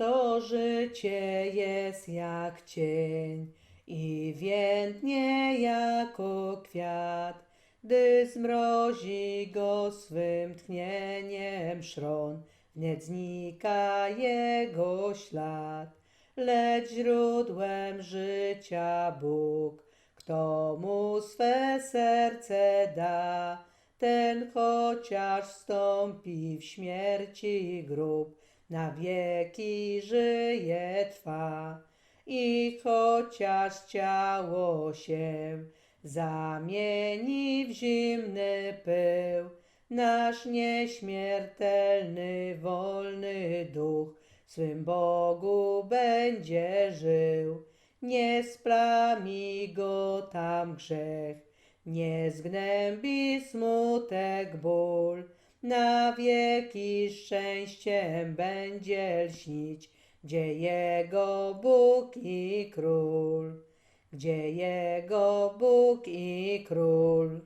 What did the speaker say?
to życie jest jak cień i więdnie jako kwiat, gdy zmrozi go swym tchnieniem szron, wnet znika jego ślad, lecz źródłem życia Bóg, kto mu swe serce da, ten chociaż wstąpi w śmierci grób, na wieki żyje trwa. I chociaż ciało się zamieni w zimny pył, nasz nieśmiertelny, wolny duch swym Bogu będzie żył. Nie splami go tam grzech, nie zgnębi smutek ból, na wieki szczęściem będzie lśnić, gdzie jego Bóg i Król, gdzie jego Bóg i Król.